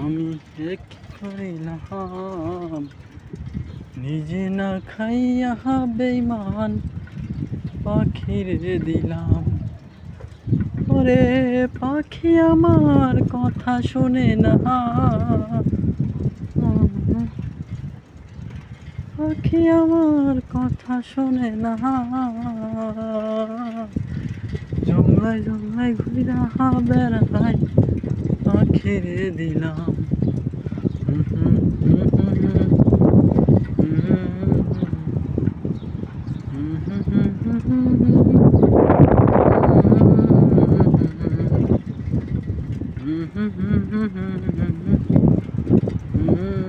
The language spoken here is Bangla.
আমি এক করিলাম নিজে না খাইয়া বেইমান পাখিরে দিলাম। ওরে পাখি আমার কথা শোনে না। পাখি আমার কথা শোনে না। জঙ্গলায় জঙ্গলায় ঘুরা বেড়াই। পাখিরে দিলাম Mm-hmm.